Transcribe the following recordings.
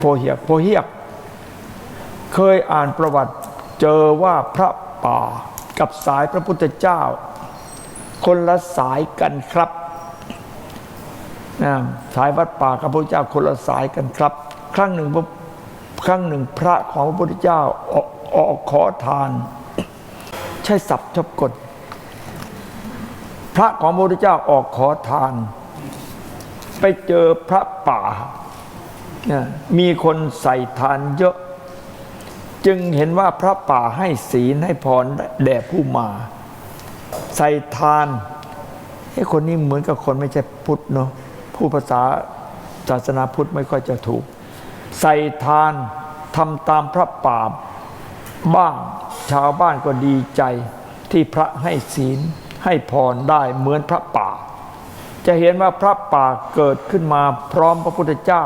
โพเหียกโพเหียกเคยอ่านประวัติเจอว่าพระป่ากับสายพระพุทธเจ้า คนละสายกันครับนะสายวัดป่ากับพระเจ้าคนละสายกันครับ ครั้งหนึ่งครั้งหนึ่งพระของพระพุทธเจ้าออกออกขอทาน ใช่สับชอบกฎพระของพระพุทธเจ้าออกขอทาน ไปเจอพระป่า มีคนใส่ทานเยอะ จึงเห็นว่าพระป่าให้ศีลให้พรแด่ผู้มา ใส่ทานไอ้คนนี้เหมือนกับคนไม่ใช่พุทธเนาะผู้ภาษาศาสนาพุทธไม่ค่อยจะถูก ใส่ทานทำตามพระป่าบ้างชาวบ้านก็ดีใจที่พระให้ศีลให้พรได้เหมือนพระป่า จะเห็นว่าพระป่าเกิดขึ้นมาพร้อมพระพุทธเจ้า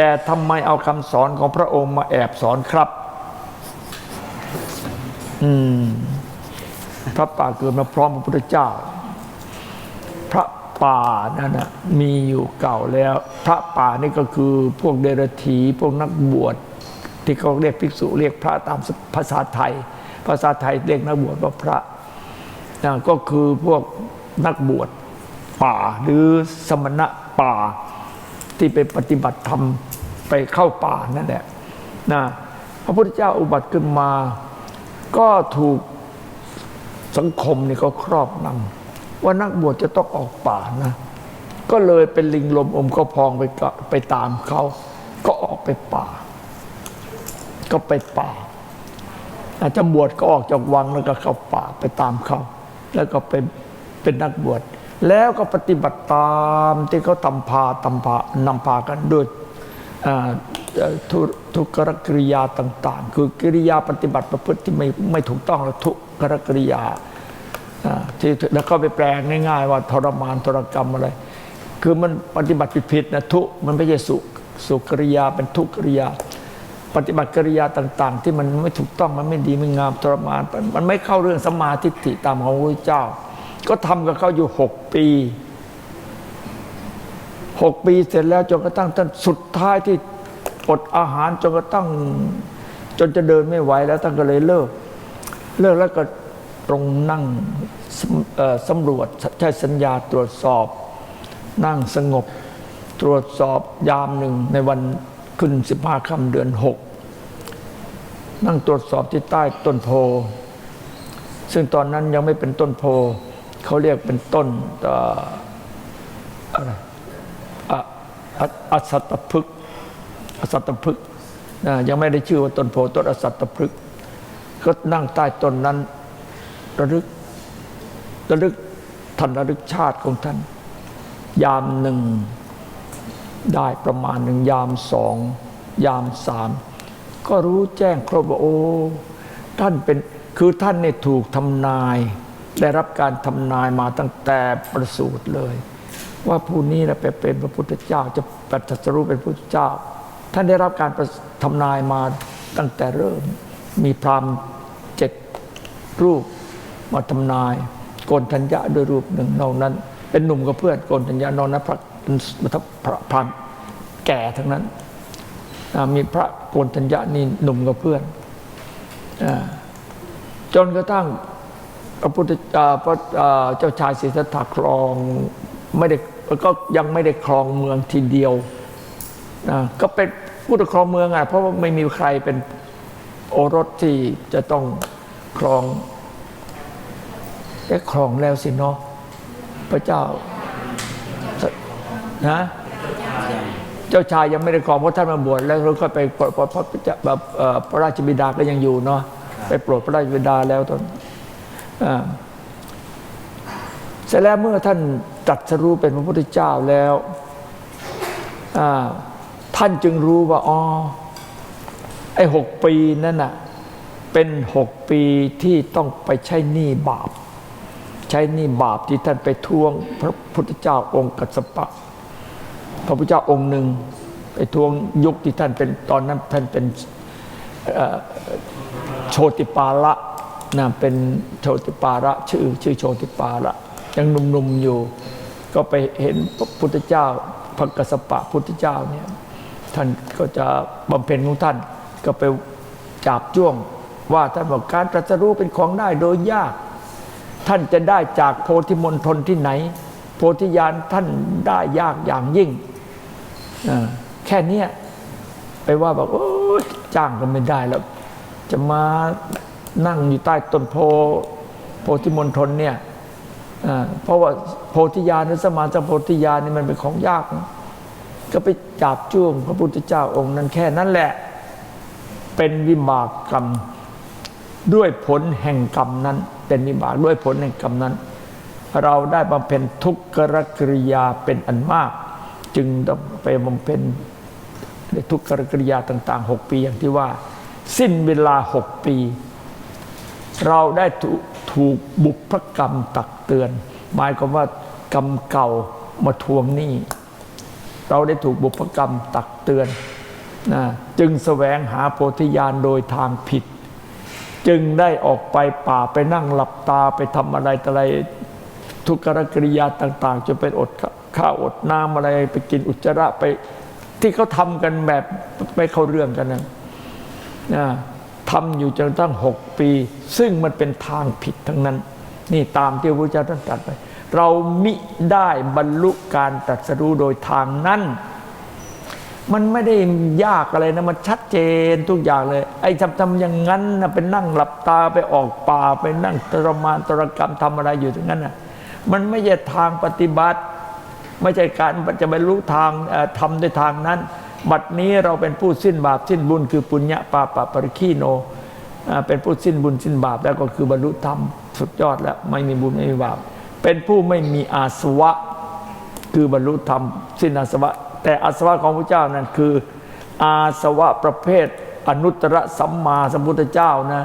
แต่ทำไมเอาคำสอนของพระองค์มาแอบสอนครับ อืมพระป่าเกิดมาพร้อมพระพุทธเจ้า พระป่านั่นนะมีอยู่เก่าแล้ว พระป่านี่ก็คือพวกเดรัจฉีพวกนักบวชที่เขาเรียกภิกษุเรียกพระตามภาษาไทย ภาษาไทยเรียกนักบวชว่าพระนะก็คือพวกนักบวชป่าหรือสมณะป่าที่ไปปฏิบัติธรรม ไปเข้าป่านั่นแหละนะพระพุทธเจ้าอุบัติขึ้นมา ก็ถูกสังคมนี่เขาครอบนำว่านักบวชจะต้องออกป่านะ ก็เลยเป็นลิงลมอมก็พองไปไปตามเขาก็ออกไปป่า ก็ไปป่าอาจจะบวชก็ออกจากวังแล้วก็เข้าป่าไปตามเขา แล้วก็เป็นเป็นนักบวชแล้วก็ปฏิบัติตามที่เขาทำพาทำพานำพากันด้วย ทุทุกขกริยาต่างๆ คือกิริยาปฏิบัติประพฤติที่ไม่ไม่ถูกต้องแล้วทุกขกริยาที่แล้วก็ไปแปลง่าย ๆ ว่าทรมานทรกรรมอะไร คือมันปฏิบัติผิดๆนะทุมันไม่ใช่สุสุกริยาเป็นทุกกริยา ปฏิบัติกริยาต่าง ๆ ที่มันไม่ถูกต้องมันไม่ดีไม่งามทรมาน มันไม่เข้าเรื่องสมาทิติตามของพระเจ้า ก็ทำกับเขาอยู่หกปี หกปีเสร็จแล้วจนกระทั่งท่านสุดท้ายที่อดอาหารจนกระทั่งจนจะเดินไม่ไหวแล้วท่านก็เลยเลิก เลิกแล้วก็ตรงนั่งสำเอ่อสำรวจใช้สัญญาตรวจสอบ นั่งสงบ ตรวจสอบยามหนึ่งในวันขึ้นสิบห้าค่ำเดือนหกนั่งตรวจสอบที่ใต้ต้นโพ ซึ่งตอนนั้นยังไม่เป็นต้นโพ เขาเรียกเป็นต้นออะไร อสัตตพฤกอสัตตพฤกนะยังไม่ได้ชื่อว่าต้นโพต้นอสัตตพฤกก็นั่งใต้ต้นนั้นระลึกระลึกท่านระลึกชาติของท่าน ยามหนึ่งได้ประมาณหนึ่งยามสองยามสามก็รู้แจ้งครบว่าโอ้ท่านเป็นคือท่านเนี่ยถูกทำนาย ได้รับการทำนายมาตั้งแต่ประสูติเลย ว่าผู้นี้นะเป็นพระพุทธเจ้าจะปฏิสรู้เป็นพระพุทธเจ้า ท่านได้รับการทำนายมาตั้งแต่เริ่ม มีพรามเจ็ดรูปมาทำนายโกนธัญญะด้วยรูปหนึ่งนอกนั้น เป็นหนุ่มกับเพื่อนโกนธัญญานอกนั้นพระพระพรามแก่ทั้งนั้น มีพระโกนธัญญะนี่หนุ่มกับเพื่อนจนกระทั่งพระพุทธอ่าพระอ่าเจ้าชายศรีสัทธาครอง ไม่ได้ก็ยังไม่ได้ครองเมืองทีเดียวนะก็เป็นผู้ครองเมืองอะเพราะว่าไม่มีใครเป็นโอรสที่จะต้องครองได้ครองแล้วสิเนาะพระเจ้านะเจ้าชายยังไม่ได้ครองเพราะท่านมาบวชแล้วก็ไปพระพระระแบบเอ่อพระราชบิดาก็ยังอยู่เนาะไปโปรดพระราชบิดาแล้วตอนอ่าเสร็จแล้วเมื่อท่าน ตรัสรู้เป็นพระพุทธเจ้าแล้วท่านจึงรู้ว่าอ๋อไอ้หกปีนั่นน่ะเป็นหกปีที่ต้องไปใช้หนี้บาป ใช้หนี่บาปที่ท่านไปทวงพระพุทธเจ้าองค์กัสสปะ พระพุทธเจ้าองค์หนึ่งไปทวงยุคที่ท่านเป็นตอนนั้นท่านเป็นโชติปาละนะเป็นโชติปาระชื่อชื่อโชติปาละยังหนุ่มๆอยู่ ก็ไปเห็นพระพุทธเจ้าพระกสสปะพุทธเจ้าเนี่ยท่านก็จะบำเพ็ญของท่านก็ไปจับจ้วงว่าท่านบอกการตรัสรู้เป็นของได้โดยยาก ท่านจะได้จากโพธิมณฑลที่ไหน โพธิญาณท่านได้ยากอย่างยิ่ง แค่นี้ไปว่าบอกโอ้ยจ้างก็ไม่ได้แล้ว จะมานั่งอยู่ใต้ต้นโพโพธิมณฑลเนี่ย เพราะว่าโพธิญาณหรือสมานสัมโพธิญาณนี่มันเป็นของยาก ก็ไปจับจ้วงพระพุทธเจ้าองค์นั้นแค่นั้นแหละ เป็นวิบากกรรม ด้วยผลแห่งกรรมนั้น เป็นวิบากด้วยผลแห่งกรรมนั้น เราได้บำเพ็ญทุกขกริยาเป็นอันมาก จึงต้องไปบำเพ็ญในทุกขกริยาต่างๆ 6 ปีอย่างที่ว่า สิ้นเวลา 6 ปี เราได้ ถูกบุพกรรมตักเตือน หมายความว่ากรรมเก่ามาทวงหนี้ เราได้ถูกบุพกรรมตักเตือนนะจึงแสวงหาโพธิญาณโดยทางผิด จึงได้ออกไปป่าไปนั่งหลับตาไปทำอะไรต่อะไรทุกขกริยาต่าง ๆจะเป็นอดข้าวอดน้ำอะไรไปกินอุจจาระไปที่เขาทำกันแบบไม่เข้าเรื่องกันนะนะ ทำอยู่จนตั้งหกปี ซึ่งมันเป็นทางผิดทั้งนั้น นี่ตามที่พระพุทธเจ้าท่านตรัสไปเรามิได้บรรลุการตรัสรู้โดยทางนั้น มันไม่ได้ยากอะไรนะ มันชัดเจนทุกอย่างเลย ไอ้ทำทำอย่างนั้นนะไปนั่งหลับตาไปออกป่าไปนั่งทรมานตรกรรมทำอะไรอยู่ตรงนั้นนะมันไม่ใช่ทางปฏิบัติ ไม่ใช่การจะไปรู้ทางทำด้วยทางนั้น บัดนี้เราเป็นผู้สิ้นบาปสิ้นบุญ คือปุญญาปาปะปริคีโนอ่าเป็นผู้สิ้นบุญสิ้นบาปแล้วก็คือบรรลุธรรมสุดยอดแล้วไม่มีบุญไม่มีบาป เป็นผู้ไม่มีอาสวะ คือบรรลุธรรมสิ้นอาสวะ แต่อาสวะของพระเจ้านั้นคืออาสวะประเภทอนุตตรสัมมาสัมพุทธเจ้านะ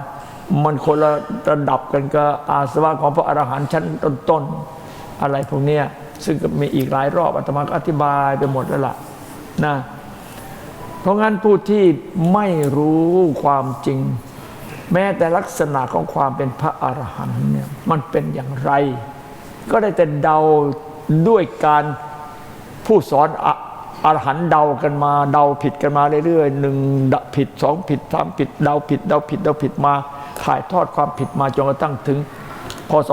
มันคนละระดับกันกับอาสวะของพระอรหันต์ชั้นต้นๆอะไรพวกเนี้ยซึ่งมีอีกหลายรอบอาตมาก็อธิบายไปหมดแล้วล่ะนะ เพราะงั้นผู้ที่ไม่รู้ความจริง แม้แต่ลักษณะของความเป็นพระอรหันต์เนี่ยมันเป็นอย่างไร ก็ได้แต่เดาด้วยการผู้สอนออรหันต์เดากันมาเดาผิดกันมาเรื่อยๆหนึ่งผิดสองผิดสามผิดเดาผิดเดาผิดเดาผิดมาถ่ายทอดความผิดมาจนกระทั่งถึงพศ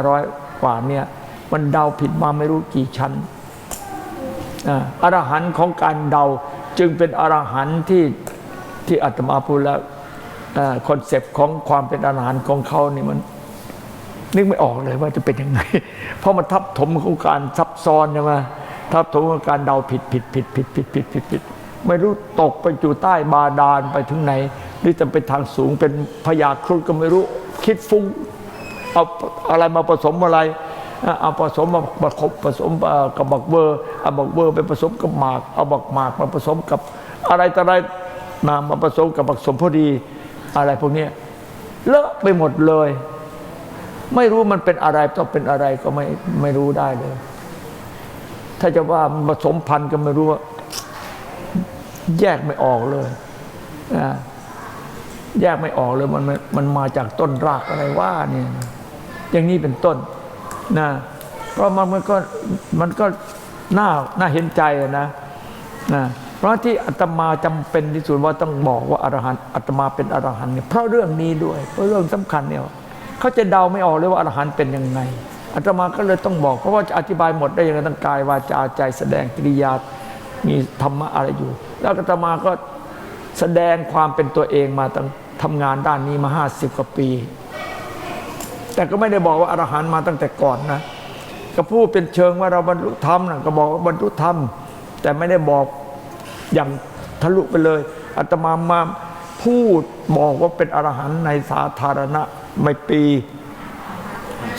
2500 กว่าเนี่ยมันเดาผิดมาไม่รู้กี่ชั้นออรหันต์ของการเดา จึงเป็นอรหันต์ที่ที่อาตมาพูดแล้วคอนเซปต์ของความเป็นอรหันต์ของเขานี่มันนึกไม่ออกเลยว่าจะเป็นยังไง เพราะมันทับถมของการซับซ้อนใช่ไหมทับถมของการเดาผิดผิดผิดผิดผิดผิดผิดผิดไม่รู้ตกไปอยู่ใต้บาดาลไปถึงไหน หรือจะเป็นทางสูงเป็นพยาครุฑก็ไม่รู้คิดฟุ้งเอาอะไรมาผสมอะไร เอาผสมมาประคบผสมกับบักเบอร์เอาบักเบอร์ไปผสมกับหมากเอาบักหมากมาผสมกับอะไรต่ออะไรมามาผสมกับบักสมพอดีอะไรพวกนี้เลอะไปหมดเลย ไม่รู้มันเป็นอะไรต้องเป็นอะไรก็ไม่ไม่รู้ได้เลย ถ้าจะว่าผสมพันธุ์ก็ไม่รู้ว่า แยกไม่ออกเลยแยกไม่ออกเลยมันมันมันมาจากต้นรากอะไรว่าเนี่ยอย่างนี้เป็นต้น นะเพราะมันมันก็มันก็น่าน่าเห็นใจนะนะเพราะที่อาตมาจำเป็นที่สุดว่าต้องบอกว่าอรหันต์อาตมาเป็นอรหันต์เนี่ยเพราะเรื่องนี้ด้วย เพราะเรื่องสำคัญเนี่ยเขาจะเดาไม่ออกเลยว่าอรหันต์เป็นยังไงอาตมาก็เลยต้องบอก เพราะว่าจะอธิบายหมดได้ยังไงตั้งกายวาจาใจแสดงกิริยามีธรรมะอะไรอยู่ แล้วอาตมาก็แสดงความเป็นตัวเองมาตั้งทำงานด้านนี้มาห้าสิบกว่าปี แต่ก็ไม่ได้บอกว่าอรหันต์มาตั้งแต่ก่อนนะก็พูดเป็นเชิงว่าเราบรรลุธรรมนะก็บอกว่าบรรลุธรรม แต่ไม่ได้บอกอย่างทะลุไปเลยอาตมามาพูดบอกว่าเป็นอรหันต์ในสาธารณะไม่ปี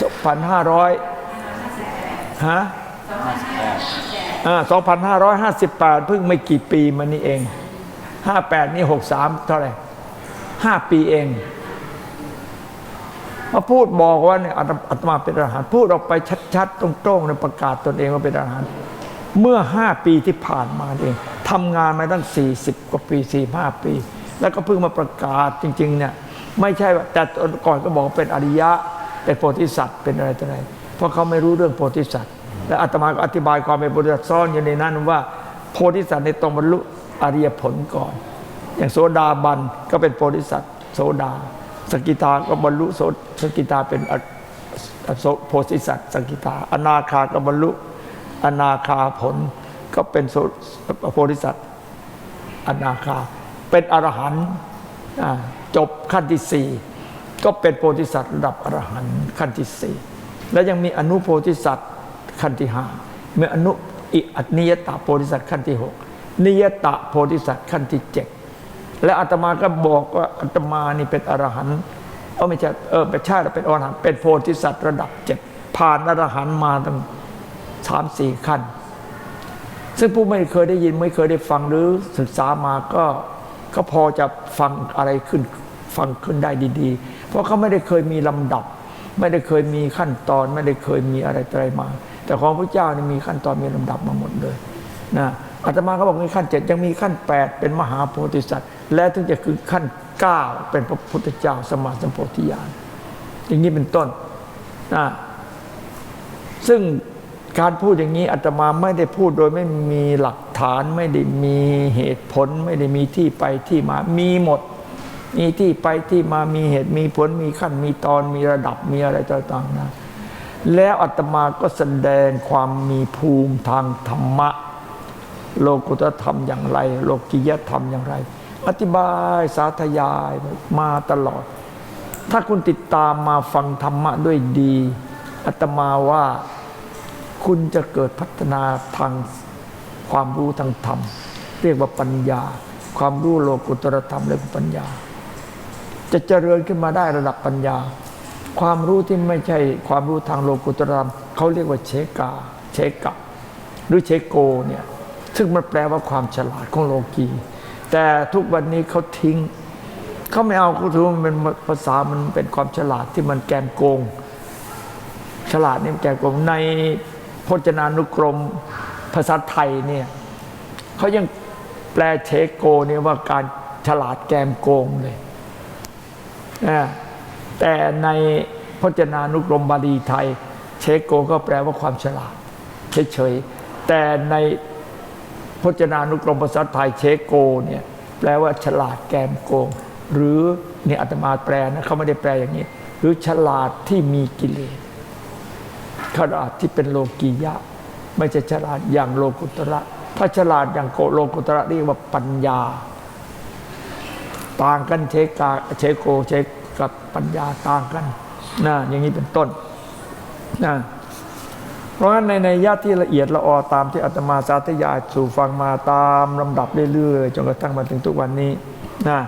2,500ฮะสอ่า2,558เพิ่งไม่กี่ปีมานี่เอง58นี่63เท่าไหร่5ปีเอง มาพูดบอกว่าเนี่ยอาตมาเป็นอรหันต์พูดออกไปชัดๆ ตรงๆในประกาศตนเองว่าเป็นอรหันต์เมื่อ5ปีที่ผ่านมาเองทำงานมาตั้ง 40 กว่าปี45ปี แล้วก็เพิ่งมาประกาศจริงๆเนี่ยไม่ใช่ว่าแต่ก่อนก็บอกเป็นอริยะเป็นโพธิสัตว์เป็นอะไรต่ออะไรเพราะเขาไม่รู้เรื่องโพธิสัตว์ และอาตมาก็อธิบายความเป็นโพธิสัตว์ซ่อนอยู่ในนั้นว่าโพธิสัตว์ในตรงบรรลุออริยผลก่อน อย่างโสดาบันก็เป็นโพธิสัตว์โสดา สกิทาก็บรรลุโสสกิทาเป็นออโสโพธิสัตว์สกิทาอนาคาก็บรรลุอนาคาผลก็เป็นโโพธิสัตว์อนาคา เป็นอรหันต์จบขั้นที่สี่ก็เป็นโพธิสัตว์ระดับอรหันต์ขั้นที่สี่แล้วยังมีอนุโพธิสัตว์ขั้นที่ห้ามีอนุอิอัตนิยตาโพธิสัตว์ขั้นที่หกนิยตะโพธิสัตว์ขั้นที่เจ็ด และอาตมาก็บอกว่าอาตมานี่เป็นอรหันต์เออไม่ใช่เออเป็นชาติเป็นอรหันต์เป็นโพธิสัตว์ระดับเจ็ดผ่านอรหันต์มาตั้งสามสี่ขั้น ซึ่งผู้ไม่เคยได้ยินไม่เคยได้ฟังหรือศึกษามาก็ก็พอจะฟังอะไรขึ้นฟังขึ้นได้ดี ๆ เพราะเขาไม่ได้เคยมีลำดับ ไม่ได้เคยมีขั้นตอน ไม่ได้เคยมีอะไรอะไรมา แต่ของพระเจ้านี่มีขั้นตอนมีลำดับมาหมดเลยนะ อาตมาเขาบอกมีขั้นเจ็ดยังมีขั้นแปดเป็นมหาโพธิสัตว์ และถึงจะคือขั้นเก้าเป็นพระพุทธเจ้าสมมาสัมโพธิญาณอย่างนี้เป็นต้นนะซึ่งการพูดอย่างนี้อาตมาไม่ได้พูดโดยไม่มีหลักฐานไม่ได้มีเหตุผล ไม่ได้มีที่ไปที่มามีหมด มีที่ไปที่มามีเหตุมีผลมีขั้นมีตอนมีระดับมีอะไรต่างๆนะแล้วอาตมาก็แสดงความมีภูมิทางธรรมะ โลกุตธรรมอย่างไร โลกิยธรรมอย่างไร อธิบายสาธยายมาตลอด ถ้าคุณติดตามมาฟังธรรมะด้วยดีอาตมาว่าคุณจะเกิดพัฒนาทางความรู้ทางธรรม เรียกว่าปัญญา ความรู้โลกุตรธรรมเรียกว่าปัญญา จะเจริญขึ้นมาได้ระดับปัญญา ความรู้ที่ไม่ใช่ความรู้ทางโลกุตรธรรมเขาเรียกว่าเชกา เชกะ หรือเชโกเนี่ย ซึ่งมันแปลว่าความฉลาดของโลกี แต่ทุกวันนี้เขาทิ้ง เขาไม่เอาเขาถือว่ามันเป็นภาษามันเป็นความฉลาดที่มันแกมโกง ฉลาดนี่มันแกมโกงในพจนานุกรมภาษาไทยเนี่ยเขายังแปลเชโกเนี่ยว่าการฉลาดแกมโกงเลยแต่ในพจนานุกรมบาลีไทย เชโกก็แปลว่าความฉลาดเฉยๆแต่ใน พจนานุกรมภาษาไทยเชโกเนี่ยแปลว่าฉลาดแกมโกง หรือเนี่ยอาตมาแปลนะเขาไม่ได้แปลอย่างนี้ หรือฉลาดที่มีกิเลสฉลาดที่เป็นโลกียะ ไม่ใช่ฉลาดอย่างโลกุตระ ถ้าฉลาดอย่างโกโลกุตระเรียกว่าปัญญา ต่างกันเชกาเชโกเชกกับปัญญาต่างกันนะอย่างนี้เป็นต้นนะ เพราะฉะนั้นในในยะที่ละเอียดละออตามที่อาตมาสาธยายสู่ฟังมาตามลำดับเรื่อยๆจนกระทั่งมาถึงทุกวันนี้นะ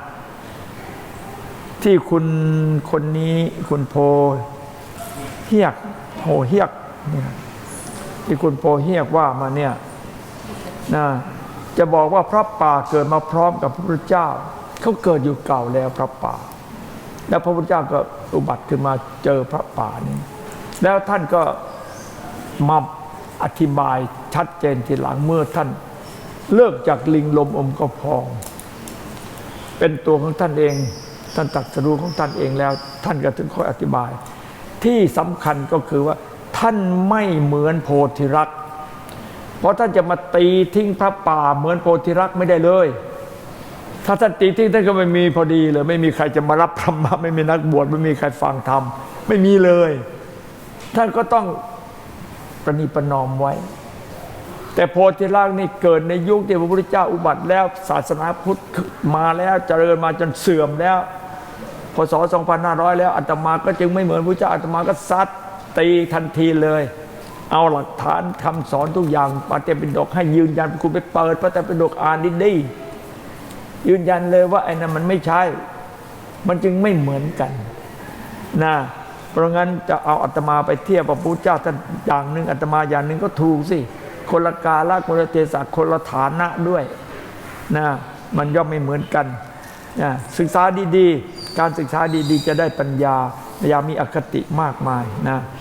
ที่คุณคนนี้คุณโพเฮียกโหเฮียกเนี่ยที่คุณโพเฮียกว่ามาเนี่ยนะจะบอกว่าพระป่าเกิดมาพร้อมกับพระพุทธเจ้าเขาเกิดอยู่เก่าแล้วพระป่า แล้วพระพุทธเจ้าก็อุบัติขึ้นมาเจอพระป่านี้แล้วท่านก็ มาอธิบายชัดเจนทีหลังเมื่อท่าน เลิกจากลิงลมอมกระพอง เป็นตัวของท่านเอง ท่านตัดสรู้ของท่านเองแล้ว ท่านก็ถึงค่อยอธิบาย ที่สำคัญก็คือว่า ท่านไม่เหมือนโพธิรักษ์เพราะท่านจะมาตีทิ้งพระป่าเหมือนโพธิรักษ์ไม่ได้เลย ถ้าท่านตีทิ้งท่านก็ไม่มีพอดีเลย ไม่มีใครจะมารับธรรมะไม่มีนักบวชไม่มีใครฟังธรรมไม่มีเลย ท่านก็ต้อง ประนีประนอมไว้ แต่โพธิรักษ์นี่เกิดในยุคที่พระพุทธเจ้าอุบัติแล้ว ศาสนาพุทธมาแล้วเจริญมาจนเสื่อมแล้วพศ 2500 แล้วอาตมาก็จึงไม่เหมือนพระเจ้าอาตมาก็ซัดตีทันทีเลย เอาหลักฐานคำสอนทุกอย่างปาเตปิฎกให้ยืนยันคุณไปเปิดพระเตปิฎกอ่านดีๆยืนยันเลยว่าไอ้นั้นมันไม่ใช่ มันจึงไม่เหมือนกันนะ เพราะงั้นจะเอาอัตมาไปเทียบกับพระพุทธเจ้าท่านอย่างหนึ่งอัตมาอย่างหนึ่งก็ถูกสิ คนละกาละคนละเทศะคนละฐานะด้วยนะมันย่อมไม่เหมือนกันนะศึกษาดีๆ การศึกษาดีๆ จะได้ปัญญาอย่ามีอคติมากมายนะ